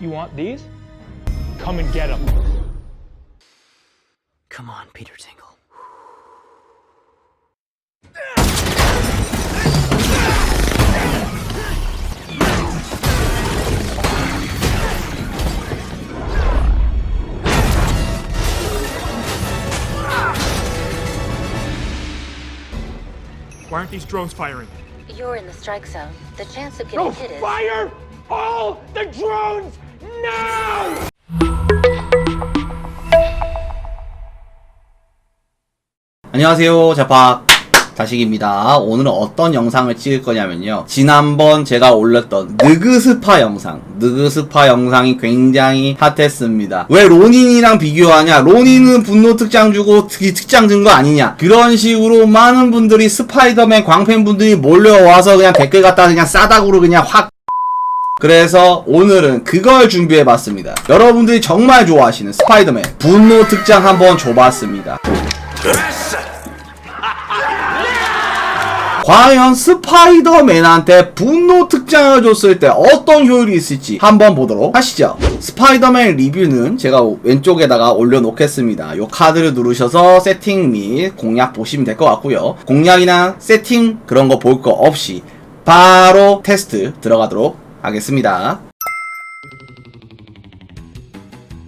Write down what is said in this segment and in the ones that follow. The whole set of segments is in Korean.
You want these? Come and get them. Come on, Peter Tingle. Why aren't these drones firing? You're in the strike zone. The chance of getting No, hit is. fire all the drones now! 안녕하세요 자팍. 다식입니다. 오늘은 어떤 영상을 찍을 거냐면요. 지난번 제가 올렸던 느그스파 영상. 느그스파 영상이 굉장히 핫했습니다. 왜 로닌이랑 비교하냐? 로닌은 분노 특장 주고 특, 특장 준 거 아니냐? 그런 식으로 많은 분들이 스파이더맨 광팬분들이 몰려와서 그냥 댓글 갖다 그냥 싸다구로 그냥 확 그래서 오늘은 그걸 준비해봤습니다. 여러분들이 정말 좋아하시는 스파이더맨 분노 특장 한번 줘봤습니다. 과연 스파이더맨한테 분노 특장을 줬을 때 어떤 효율이 있을지 한번 보도록 하시죠. 스파이더맨 리뷰는 제가 왼쪽에다가 올려놓겠습니다. 요 카드를 누르셔서 세팅 및 공략 보시면 될 것 같고요. 공략이나 세팅 그런 거 볼 거 없이 바로 테스트 들어가도록 하겠습니다.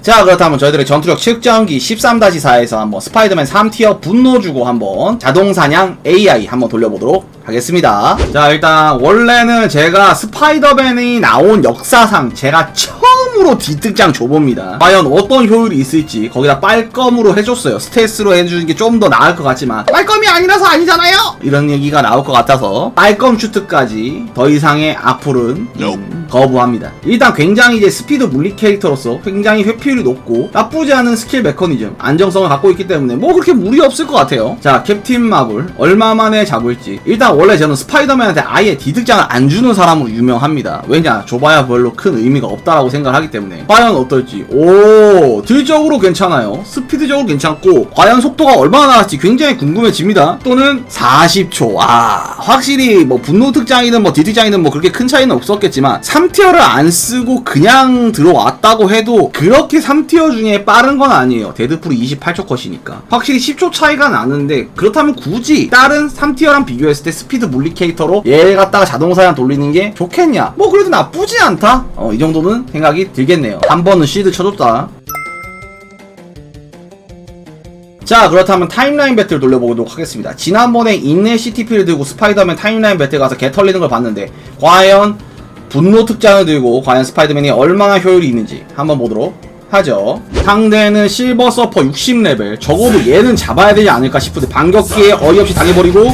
자 그렇다면 저희들의 전투력 측정기 13-4에서 한번 스파이더맨 3티어 분노 주고 한번 자동사냥 AI 한번 돌려보도록 하겠습니다 자 일단 원래는 제가 스파이더맨이 나온 역사상 제가 처음 으로 D특장 줘봅니다. 과연 어떤 효율이 있을지 거기다 빨검으로 해줬어요. 스테이스로 해주는 게 좀 더 나을 것 같지만. 빨검이 아니라서 아니잖아요! 이런 얘기가 나올 것 같아서 빨검 슈트까지 더 이상의 악플은 음, 거부합니다. 일단 굉장히 이제 스피드 물리 캐릭터로서 굉장히 회피율이 높고 나쁘지 않은 스킬 메커니즘 안정성을 갖고 있기 때문에 뭐 그렇게 무리 없을 것 같아요. 자 캡틴 마블 얼마 만에 잡을지. 일단 원래 저는 스파이더맨한테 아예 D득장을 안 주는 사람으로 유명합니다. 왜냐? 줘봐야 별로 큰 의미가 없다라고 생각하기 때문에. 과연 어떨지. 오 딜적으로 괜찮아요. 스피드적으로 괜찮고 과연 속도가 얼마나 나갈지 굉장히 궁금해집니다. 또는 40초. 아 확실히 뭐 분노 특장이든 뭐 D특장이든 뭐 그렇게 큰 차이는 없었겠지만 3티어를 안 쓰고 그냥 들어왔다고 해도 그렇게 3티어 중에 빠른 건 아니에요. 데드풀이 28초 컷이니까. 확실히 10초 차이가 나는데 그렇다면 굳이 다른 3티어랑 비교했을 때 스피드 물리 캐릭터로 얘 갖다가 자동사냥 돌리는 게 좋겠냐? 뭐 그래도 나쁘지 않다? 어 이 정도는 생각이 들겠네요. 한 번은 시드 쳐줬다. 자 그렇다면 타임라인 배틀 돌려보도록 하겠습니다. 지난번에 인내 CTP를 들고 스파이더맨 타임라인 배틀 가서 개 털리는 걸 봤는데 과연 분노 특장을 들고 과연 스파이더맨이 얼마나 효율이 있는지 한번 보도록 하죠. 상대는 실버 서퍼 60레벨. 적어도 얘는 잡아야 되지 않을까 싶은데 반격기에 어이없이 당해버리고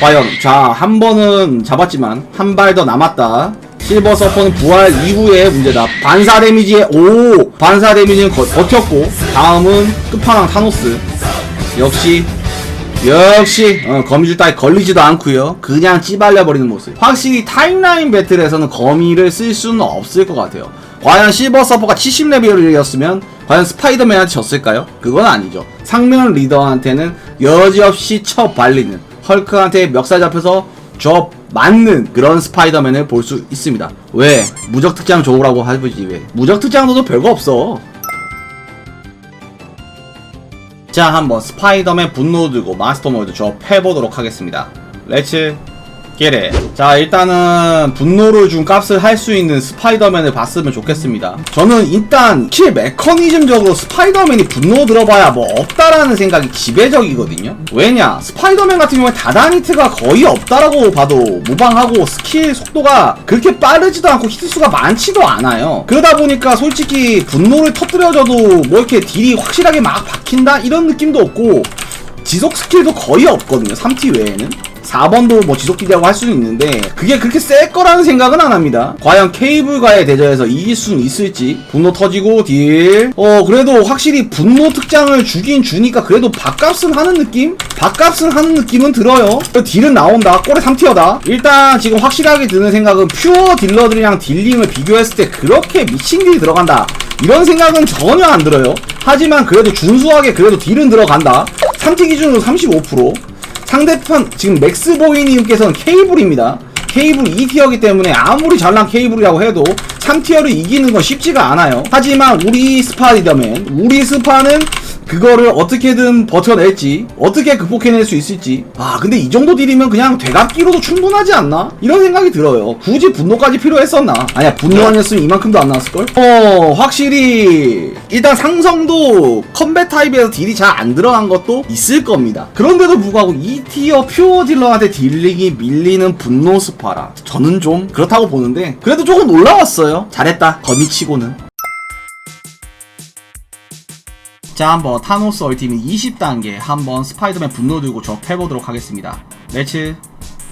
과연 자 한 번은 잡았지만 한 발 더 남았다 실버 서퍼는 부활 이후의 문제다. 반사 데미지에 오! 반사 데미지는 거- 버텼고 다음은 끝판왕 타노스. 역시 역시 어, 거미줄 따위 걸리지도 않고요. 그냥 찌발려 버리는 모습. 확실히 타임라인 배틀에서는 거미를 쓸 수는 없을 것 같아요. 과연 실버 서퍼가 70레벨이었으면 과연 스파이더맨한테 졌을까요? 그건 아니죠. 상면 리더한테는 여지없이 쳐 발리는 헐크한테 멱살 잡혀서 저 맞는 그런 스파이더맨을 볼 수 있습니다. 왜? 무적 특장 좋으라고 하지 왜? 무적 특장도 별거 없어. 자 한번 스파이더맨 분노 들고 마스터 모드 저 패보도록 하겠습니다. 렛츠 게레. 자 일단은 분노를 준 값을 할 수 있는 스파이더맨을 봤으면 좋겠습니다. 저는 일단 킬 메커니즘적으로 스파이더맨이 분노 들어봐야 뭐 없다라는 생각이 지배적이거든요. 왜냐? 스파이더맨 같은 경우에 다다니트가 거의 없다라고 봐도 무방하고 스킬 속도가 그렇게 빠르지도 않고 히트수가 많지도 않아요. 그러다 보니까 솔직히 분노를 터뜨려줘도 뭐 이렇게 딜이 확실하게 막 박힌다? 이런 느낌도 없고 지속 스킬도 거의 없거든요 3T 외에는 4번도 뭐 지속기라고 할 수는 있는데 그게 그렇게 셀 거라는 생각은 안 합니다. 과연 케이블과의 대전에서 이길 수는 있을지. 분노 터지고 딜 어 그래도 확실히 분노 특장을 주긴 주니까 그래도 밥값은 하는 느낌? 밥값은 하는 느낌은 들어요. 딜은 나온다. 꼴에 3티어다. 일단 지금 확실하게 드는 생각은 퓨어 딜러들이랑 딜링을 비교했을 때 그렇게 미친 딜이 들어간다. 이런 생각은 전혀 안 들어요. 하지만 그래도 준수하게 그래도 딜은 들어간다. 3티 기준으로 35% 상대편 지금 맥스보이님께서는 케이블입니다. 케이블 2티어기 때문에 아무리 잘난 케이블이라고 해도 3티어를 이기는 건 쉽지가 않아요. 하지만 우리 스파이더맨, 우리 스파는 그거를 어떻게든 버텨낼지, 어떻게 극복해낼 수 있을지. 아, 근데 이 정도 딜이면 그냥 되갚기로도 충분하지 않나? 이런 생각이 들어요. 굳이 분노까지 필요했었나? 아니야, 분노 아니었으면 이만큼도 안 나왔을걸? 어, 확실히, 일단 상성도 컴뱃 타입에서 딜이 잘 안 들어간 것도 있을 겁니다. 그런데도 불구하고 2티어 퓨어 딜러한테 딜링이 밀리는 분노 스파라. 저는 좀 그렇다고 보는데, 그래도 조금 놀라웠어요. 잘했다. 거미치고는. 자 한번 타노스 얼티밋 20단계 한번 스파이더맨 분노 들고 접해보도록 하겠습니다. 렛츠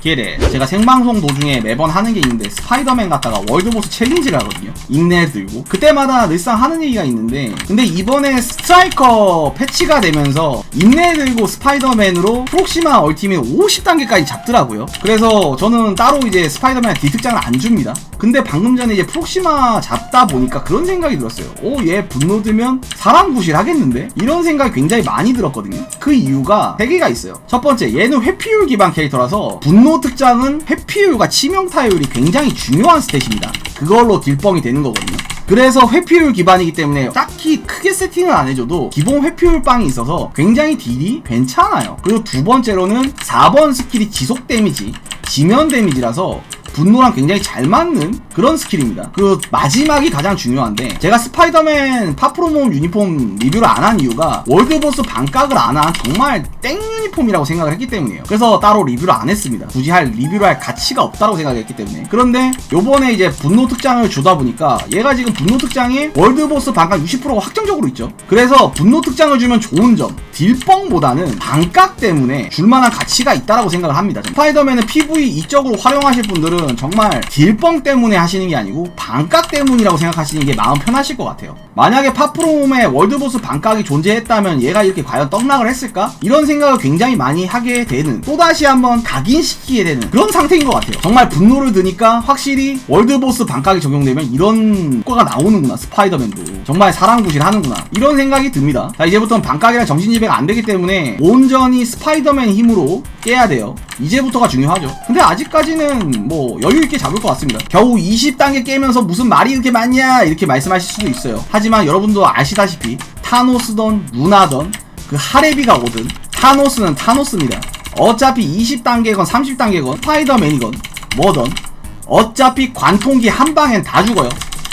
기레 제가 생방송 도중에 매번 하는 게 있는데 스파이더맨 갔다가 월드보스 챌린지를 하거든요. 인내 들고. 그때마다 늘상 하는 얘기가 있는데 근데 이번에 스트라이커 패치가 되면서 인내 들고 스파이더맨으로 프록시마 얼티밋 50단계까지 잡더라고요. 그래서 저는 따로 이제 스파이더맨 D특장을 안 줍니다 근데 방금 전에 이제 프록시마 잡다 보니까 그런 생각이 들었어요. 오 얘 분노 들면 사람 구실 하겠는데? 이런 생각이 굉장히 많이 들었거든요. 그 이유가 3개가 있어요. 첫 번째 얘는 회피율 기반 캐릭터라서 분노 특장은 회피율과 치명 타율이 굉장히 중요한 스탯입니다. 그걸로 딜뻥이 되는 거거든요. 그래서 회피율 기반이기 때문에 딱히 크게 세팅을 안 해줘도 기본 회피율 빵이 있어서 굉장히 딜이 괜찮아요. 그리고 두 번째로는 4번 스킬이 지속 데미지 지면 데미지라서 분노랑 굉장히 잘 맞는 그런 스킬입니다. 그 마지막이 가장 중요한데 제가 스파이더맨 파프로몬 유니폼 리뷰를 안 한 이유가 월드보스 반각을 안 한 정말 땡 유니폼이라고 생각을 했기 때문이에요. 그래서 따로 리뷰를 안 했습니다. 굳이 할 리뷰를 할 가치가 없다고 생각했기 때문에. 그런데 요번에 이제 분노 특장을 주다 보니까 얘가 지금 분노 특장이 월드보스 반각 60%가 확정적으로 있죠. 그래서 분노 특장을 주면 좋은 점 딜뻥보다는 반각 때문에 줄만한 가치가 있다라고 생각을 합니다. 스파이더맨은 PV 이적으로 활용하실 분들은 정말 딜뻥 때문에 하시는 게 아니고 반각 때문이라고 생각하시는 게 마음 편하실 것 같아요. 만약에 파프롬의 월드보스 반각이 존재했다면 얘가 이렇게 과연 떡락을 했을까? 이런 생각을 굉장히 많이 하게 되는 또다시 한번 각인시키게 되는 그런 상태인 것 같아요. 정말 분노를 드니까 확실히 월드보스 반각이 적용되면 이런 효과가 나오는구나 스파이더맨도 정말 사랑구실 하는구나 이런 생각이 듭니다. 자 이제부터는 반각이랑 정신지배가 안 되기 때문에 온전히 스파이더맨 힘으로 깨야 돼요. 이제부터가 중요하죠. 근데 아직까지는 뭐 여유 있게 잡을 것 같습니다. 겨우 20단계 깨면서 무슨 말이 이렇게 많냐 이렇게 말씀하실 수도 있어요. 하지만 여러분도 아시다시피 타노스던 루나던 그 하레비가 오든 타노스는 타노스입니다. 어차피 20단계건 30단계건 스파이더맨이건 뭐든 어차피 관통기 한 방엔 다 죽어요.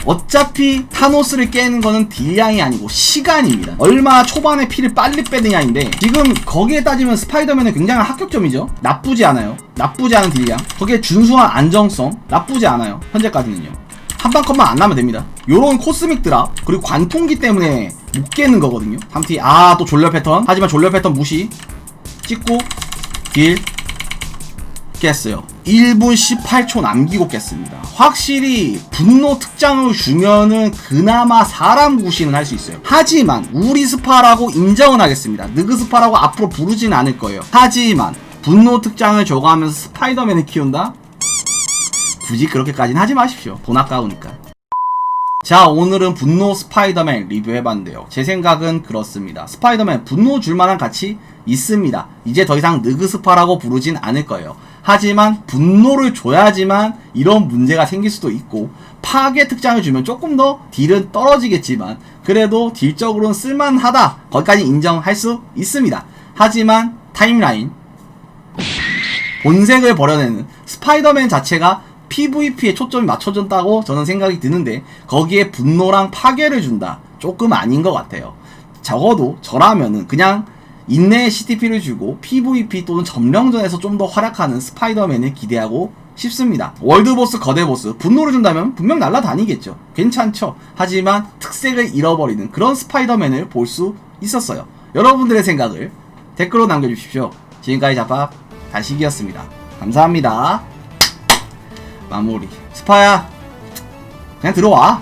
어차피 타노스를 깨는 거는 딜량이 아니고 시간입니다. 얼마 초반에 피를 빨리 빼느냐인데 지금 거기에 따지면 스파이더맨은 굉장한 합격점이죠. 나쁘지 않아요. 나쁘지 않은 딜량. 거기에 준수한 안정성 나쁘지 않아요. 현재까지는요. 한방 컷만 안 나면 됩니다. 요런 코스믹 드랍 그리고 관통기 때문에 못 깨는 거거든요. 3T 아또 졸려 패턴 하지만 졸려 패턴 무시 찍고 딜 깼어요. 1분 18초 남기고 깼습니다. 확실히 분노 특장을 주면은 그나마 사람 구시는 할수 있어요. 하지만 우리 스파라고 인정은 하겠습니다. 느그 스파라고 앞으로 부르진 않을 거예요. 하지만 분노 특장을 줘가면서 스파이더맨을 키운다? 굳이 그렇게까지는 하지 마십시오. 돈 아까우니까. 자 오늘은 분노 스파이더맨 리뷰해봤는데요. 제 생각은 그렇습니다. 스파이더맨 분노 줄만한 가치 있습니다. 이제 더 이상 느그스파라고 부르진 않을 거예요. 하지만 분노를 줘야지만 이런 문제가 생길 수도 있고 파괴 특장을 주면 조금 더 딜은 떨어지겠지만 그래도 딜적으로는 쓸만하다. 거기까지 인정할 수 있습니다. 하지만 타임라인 본색을 버려내는 스파이더맨 자체가 PVP에 초점이 맞춰졌다고 저는 생각이 드는데 거기에 분노랑 파괴를 준다. 조금 아닌 것 같아요. 적어도 저라면은 그냥 인내의 CTP를 주고 PVP 또는 점령전에서 좀 더 활약하는 스파이더맨을 기대하고 싶습니다. 월드보스 거대보스 분노를 준다면 분명 날라다니겠죠. 괜찮죠? 하지만 특색을 잃어버리는 그런 스파이더맨을 볼 수 있었어요. 여러분들의 생각을 댓글로 남겨주십시오. 지금까지 잡밥 다시기였습니다. 감사합니다 마무리. 스파야 그냥 들어와